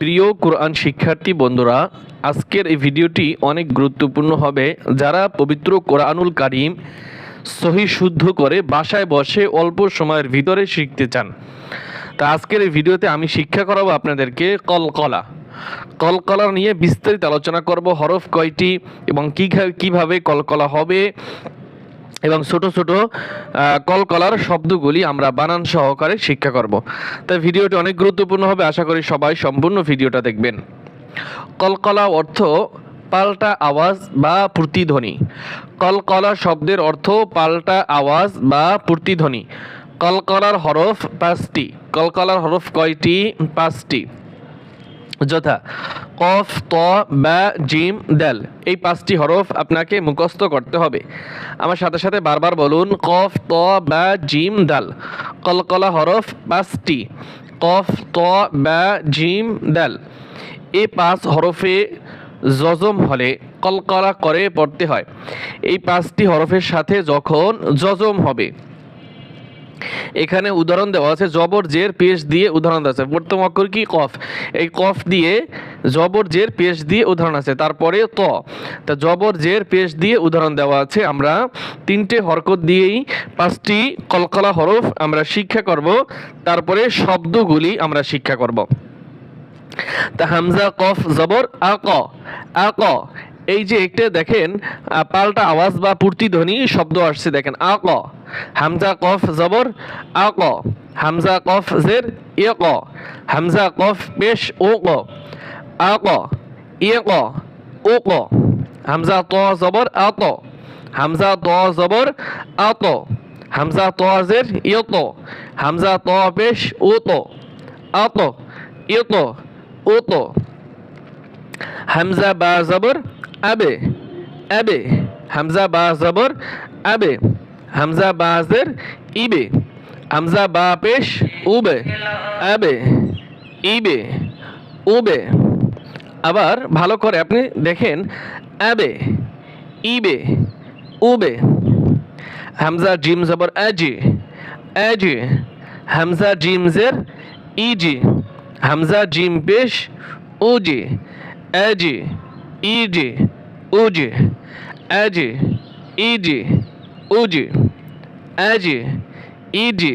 প্রিয় কোরআন শিক্ষার্থী বন্ধুরা, আজকের এই ভিডিওটি অনেক গুরুত্বপূর্ণ হবে। যারা পবিত্র কোরআনুল কারিম সহি শুদ্ধ করে বাসায় বসে অল্প সময়ের ভিতরে শিখতে চান। তা আজকের এই ভিডিওতে আমি শিক্ষা করাবো আপনাদেরকে কলকলা। কলকলা নিয়ে বিস্তারিত আলোচনা করব, হরফ কয়টি এবং কী কীভাবে কলকলা হবে এবং ছোট ছোট কলকলার শব্দগুলি আমরা বানান সহকারে শিক্ষা করব। তাই ভিডিওটি অনেক গুরুত্বপূর্ণ হবে। আশা করি সবাই সম্পূর্ণ ভিডিওটা দেখবেন। কলকলা অর্থ পাল্টা আওয়াজ বা প্রতিধ্বনি। কলকলা শব্দের অর্থ পাল্টা আওয়াজ বা প্রতিধ্বনি। কলকলার হরফ পাঁচটি। কলকলার হরফ কয়টি? পাঁচটি। যথা, কফ, ত বা জিম, দেল। এই পাঁচটি হরফ আপনাকে মুখস্থ করতে হবে। আমার সাথে সাথে বারবার বলুন, কফ, ত বা জিম, দাল। কলকলা হরফ পাঁচটি। কফ, ত বা জিম, দাল। এই পাঁচ হরফে জজম হলে কলকলা করে পড়তে হয়। এই পাঁচটি হরফের সাথে যখন জজম হবে এখানে উদাহরণ দেওয়া আছে, জবর, জের, পেশ দিয়ে উদাহরণ আছে। প্রথম অক্ষর কি? কফ। এই কফ দিয়ে জবর, জের, পেশ দিয়ে উদাহরণ আছে। তারপরে ত। তা জবর, জের, পেশ দিয়ে উদাহরণ দেওয়া আছে। আমরা তিনটে হরকত দিয়েই পাঁচটি কলকলা হরফ আমরা শিক্ষা করব। তারপরে শব্দগুলি আমরা শিক্ষা করব। তা হামজা, কফ, জবর, আ, ক। আ আক এই যে একটা দেখেন পাল্টা আওয়াজ বা প্রতিধ্বনি শব্দ আসছে দেখেন। আ, ক। হামজা, কফ, জবর। আ, ক। হামজা, কফ, জের। ক। হামজা, কফ, পেশ, ও, ক। আক ক। ও, ক। হামজা, ত, জবর। আত হামজা, ত, জবর। আত হামজা, ত, জের। ইয়ত হামজা, ত, পেশ, ও, ত। আ, তো। আত ইয়ত ও, তো। হামজা, বা, জবর। আবে আবে, হামজা বা জবর, আবে, হামজা বা জের ইবে, হামজা বা পেশ উবে, আবে, ইবে, উবে। আবার ভালো করে আপনি দেখেন, আবে, ইবে, উবে। হামজা জিম জবর আজি আজি। হামজা জিম জের ইজি, হামজা জিম পেশ উজি, আজি। ইজি উজি আজি ইজি উজি আজি ইজি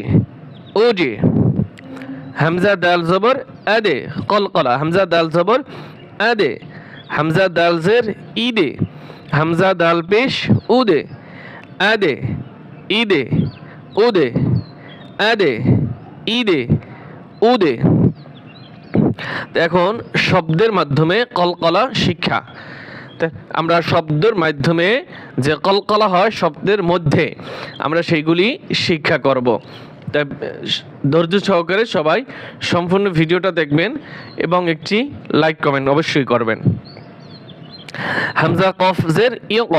উজি হামজা দাল জবর আদে কলকলা হামজা দাল জবর আদে হামজা দাল জের ইদে হামজা দাল পেশ উদে আদে ইদে উদে আদে ইদে উদে এখন শব্দের মাধ্যমে কলকলা শিক্ষা। আমরা শব্দের মাধ্যমে যে কলকলা হয় শব্দের মধ্যে আমরা সেইগুলি শিক্ষা করব। তাই ধৈর্য সহকারে সবাই সম্পূর্ণ ভিডিওটা দেখবেন এবং একটি লাইক কমেন্ট অবশ্যই করবেন। হামজা কফ জের ইক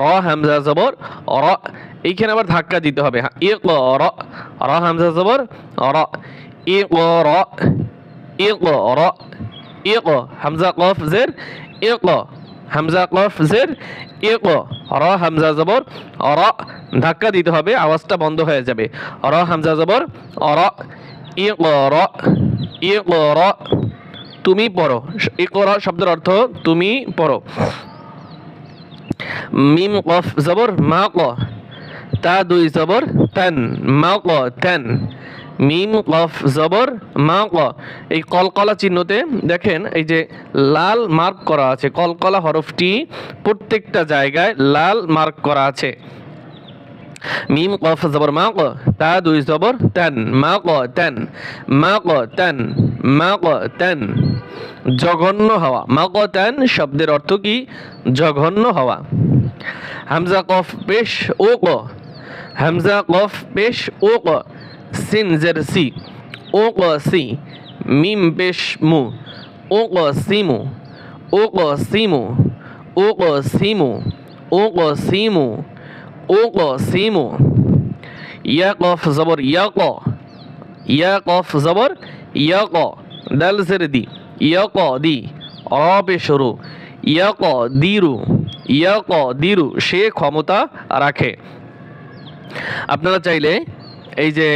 র হামজা জবর র এইখানে আবার ধাক্কা দিতে হবে। ইক র র হামজা জবর র ইক র ইক র ইক হামজা কফ জের ইক হামজা কফ জের এ ক র, হামজা জবর, র, ধাক্কা দিতে হবে, আওয়াজটা বন্ধ হয়ে যাবে। র, হামজা জবর, র, ইক র ইক, র, তুমি পড়ো। ইকরা শব্দের অর্থ তুমি পড়ো। মিম কফ জবর, মা ক, তা দুই জবর, তান, মা ক, তান। মিম কফ জবর মা ক। এই কলকলা চিহ্নতে দেখেন, এই যে লাল মার্ক করা আছে, কলকলা হরফটি প্রত্যেকটা জায়গায় লাল মার্ক করা আছে। মিম কফ জবর মা ক, তা দুই জবর তেন, মা ক তেন, মা ক তেন, মা ক তেন। জঘন্য হওয়া, মা ক তান শব্দের অর্থ কি? জঘন্য হওয়া। হামজা কফ পেশ ও ক, হামজা কফ পেশ ও ক। সিন জের সি ও ক সি মিম পেশ মু ও ক সিমু ও ক সিমু ও ক সিমু ও ক সিমু ও ক সিমু ইয়া কফ জবর ইয়া ক ইয়া কফ জবর ইয়া ক দাল জের দি ইয়া ক দি অপে শুরু ইয়া ক দিরু ইয়া ক দিরু সে ক্ষমতা রাখে। আপনারা চাইলে এই যে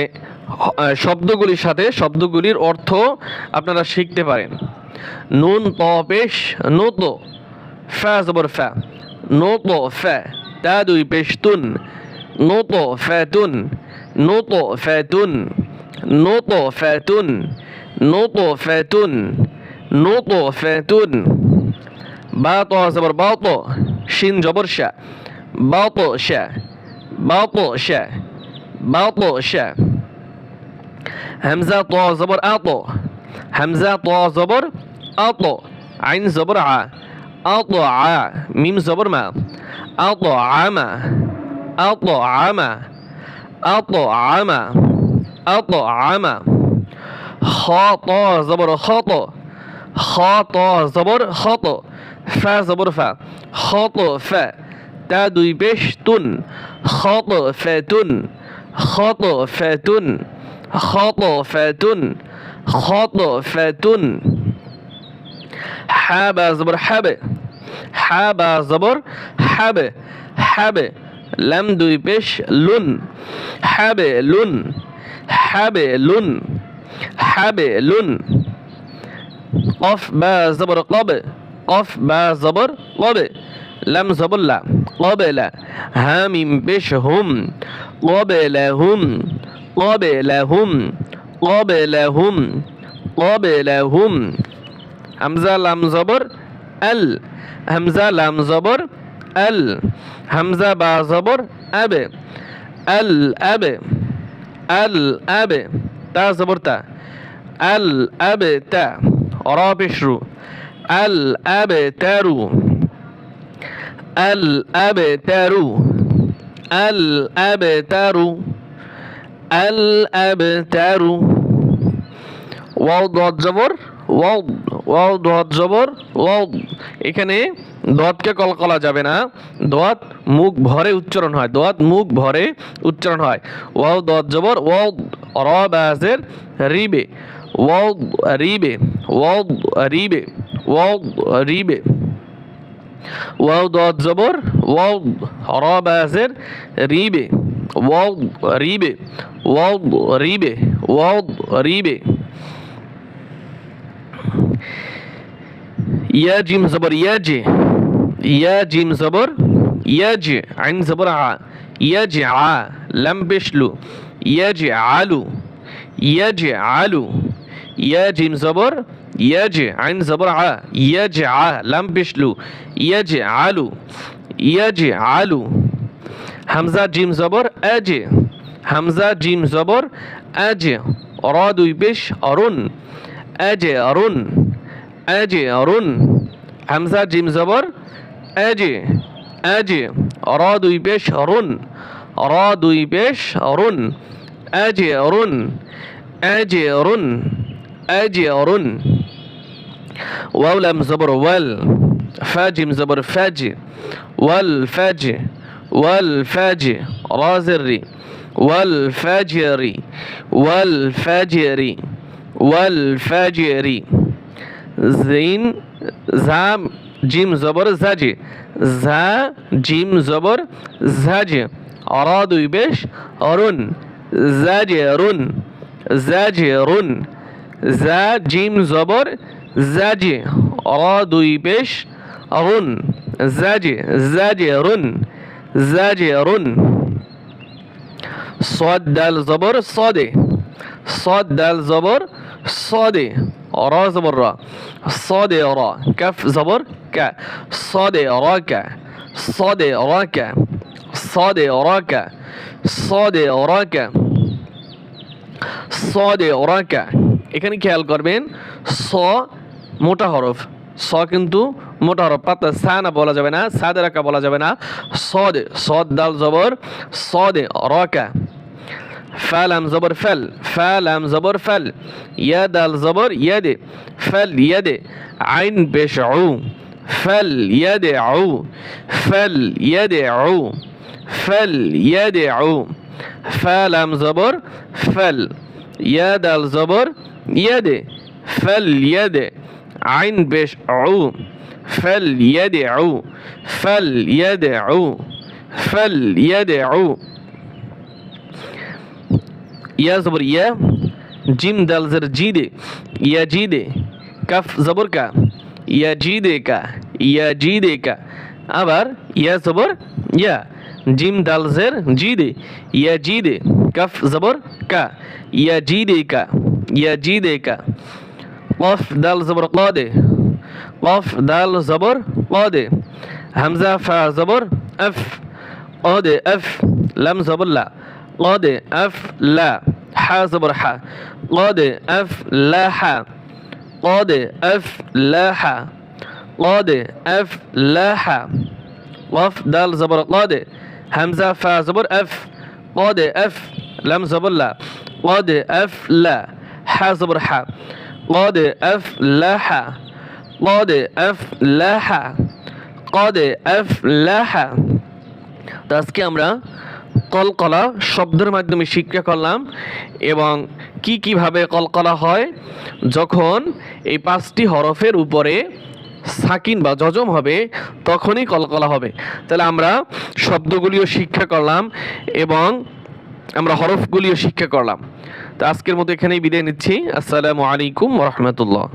শব্দগুলির সাথে, শব্দগুলির অর্থ আপনারা শিখতে পারেন। নুন ত পেশ, নত ফা জবর ফা নত, ফ্যা, তা দুই পেশ তুন ফ্যাতুন। নত ফ্যাতুন। নত ফ্যাতুন। নত ফ্যাতুন। নত, ফ্যাতুন। বা ত জবর বা ত শিন জবর শা বা ত শা বা ত শা بطش همزة طو زبر أطو همزة طو زبر أطو عين زبر ع أطع ميم زبر ما أطعم أطعم أطعم أطعم خطا زبر خطأ خطا زبر خطأ فا زبر فا. خطأ فا. تادو يبشتون بيش فاتون فتن খতফাতুন খতফাতুন খতফাতুন হা বা জবর হাবে হা বা জবর হাবে হাবে লাম দুই পেশ লুন হাবে লুন হাবে লুন হাবে লুন কফ বা জবর কবে কফ বা জবর কবে লাম জবল্লা কবেলা হামিম বেশ হুম কবেলা হুম কবেলা হুম কবেলা হুম কবেলা হুম হামজা লাম জবর আল হামজা লাম জবর আল হামজা বা জবর আবে আল আবে আল আবে তা জবর তা আল আবে তা অরা পেশরু আল আবে তারু আল আবে তারু আল আবে তারু আল আবে তারু ওয়াও দত জবর ওয়াও ওয়াও দত জবর ওয়াও এখানে দতকে কলকলা যাবে না। দত মুখ ভরে উচ্চারণ হয়। দত মুখ ভরে উচ্চারণ হয়। ওয়াও দত জবর ওয়াও র বাজের রিবে ওয়াও রিবে ওয়াও রিবে ওয়াও রিবে واو وضاد زبر واو را بازر ريبة واو ريبة واو ريبة واو ريبة. يا جيم زبر يجي يا جيم زبر يجي عين زبر ع يجي ع لم بشلو يجي علو يجي علو ইয়া জিম জবর ইয়াজ আইন জবর আ ইয়াজ আ লাম পিসলু ইয়াজ আলু ইয়াজ আলু হামজা জিম জবর আজ হামজা জিম জবর আজ র দুই পেশ অরুণ আজ অরুণ আজ অরুণ হামজা জিম জবর আজ আজ র দুই পেশ অরুণ র দুই পেশ অরুণ আজ অরুণ আজ অরুণ আজরুন ওয়াও লাম জবর ওয়াল ফাজিম জবর ফাজ ওয়াল ফাজ ওয়াল ফাজ রাজরি ওয়াল ফাজরি ওয়াল ফাজরি ওয়াল ফাজরি জিন জাম জিম জবর জাজ ঝা জিম জবর ঝাজ অরা দুই বেশ অরুণ জাজ রুন জাজ রুন জা জিম জবর জাজি অ দুই পেশ রুন জাজি জাজি রুন জাজি রুন। সদ দাল জবর, সদে। সদ দাল জবর, সদে। র জবর, র। সদে, র। কাফ জবর, কা। সদে, র, কা। সদে, র, কা। সদে, র, কা। সদে, র, কা। সদে, র, কা। এখানে খেয়াল করবেন, স মোটা হরফ, স কিন্তু মোটা হরফ, পাতা সা না বলা যাবে না, সাদে রাকা বলা যাবে না, সদ সদ দাল জবর, সদে রকা ফেল আম জবর ফেল ফেল আম জবর ফেল ইয়াদ আল জবর ইয়ে দে ফেল ফ্যাল ইয়াদে, আইন পেশ আউ ফেল ফ্যাল ইয়াদে আউ ফ্যাল ইয়াদে আউ ফ্যাল ইয়াদে আউ ফেল আম জবর ফেল ইয়া আল জবর ইয়াদে ফেল ইয়াদে আইন বেশ আউ ফেল ইয়াদে আউ ফেল ইয়াদে আউ ফেল ইয়াদে আউ ইয়া জবর ইয়া জিম দাল জর জি দে ইয়া জি দে কাফ জবর কা ইয়া জি দে কা ইয়া জি দে আবার ইয়া জবর ইয়া জিম দাল জের জি দে ইয়া জি দে কাফ জবর কা ইয়া জি দে কা ইয়াজিদেকা কফ দাল জবর কদে কফ দাল জবর কদে হামজা ফা জবর এফ কদে আফ লাম জবর লা কদে এফ লা হা জবর হা কদে এফ লা হা কদে এফ লা হা কদে এফ লা হা কফ দাল জবর কদে হামজা ফা জবর আফ কদে এফ লাম জবর লা কদে আফ লা হা জবর হা কদ এফ লাহা কদ এফ লাহা কদ এফ লাহা তো আজকে আমরা কলকলা শব্দের মাধ্যমে শিক্ষা করলাম এবং কি কীভাবে কলকলা হয়? যখন এই পাঁচটি হরফের উপরে সাকিন বা যজম হবে, তখনই কলকলা হবে। তাহলে আমরা শব্দগুলিও শিক্ষা করলাম এবং আমরা হরফগুলিও শিক্ষা করলাম। তো আজকের মতো এখানেই বিদায় নিচ্ছি। আসসালামু আলাইকুম রহমতুল্লাহ।